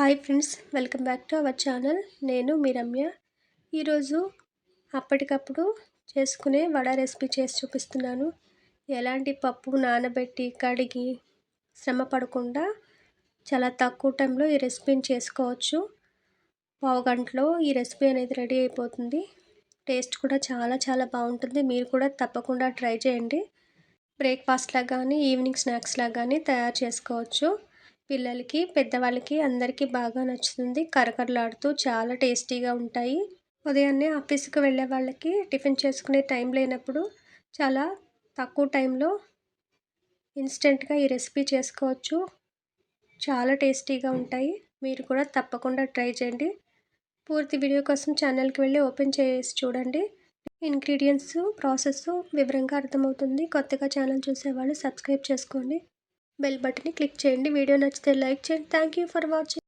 Hi friends welcome back to our channel. నేను మీ రమ్య. ఈరోజు అప్పటికప్పుడు చేసుకునే వడ రెసిపీ చేసి చూపిస్తున్నాను. ఎలాంటి పప్పు నానబెట్టి కడిగి శ్రమ పడకుండా చాలా తక్కువ టైంలో ఈ రెసిపీని చేసుకోవచ్చు. పావు గంటలో ఈ రెసిపీ అనేది రెడీ అయిపోతుంది. టేస్ట్ కూడా చాలా చాలా బాగుంటుంది. మీరు కూడా తప్పకుండా ట్రై చేయండి. బ్రేక్ఫాస్ట్లా కానీ ఈవినింగ్ స్నాక్స్లా కానీ తయారు చేసుకోవచ్చు. పిల్లలకి పెద్దవాళ్ళకి అందరికీ బాగా నచ్చుతుంది. కరకరలాడుతూ చాలా టేస్టీగా ఉంటాయి. ఉదయాన్నే ఆఫీస్కి వెళ్ళే వాళ్ళకి టిఫిన్ చేసుకునే టైం లేనప్పుడు చాలా తక్కువ టైంలో ఇన్స్టెంట్గా ఈ రెసిపీ చేసుకోవచ్చు. చాలా టేస్టీగా ఉంటాయి. మీరు కూడా తప్పకుండా ట్రై చేయండి. పూర్తి వీడియో కోసం ఛానల్కి వెళ్ళి ఓపెన్ చేసి చూడండి. ఇంగ్రీడియంట్స్ ప్రాసెస్ వివరంగా అర్థమవుతుంది. కొత్తగా ఛానల్ చూసేవాళ్ళు సబ్స్క్రైబ్ చేసుకోండి. బెల్ బటన్ని క్లిక్ చేయండి. వీడియో నచ్చితే లైక్ చేయండి. Thank you for watching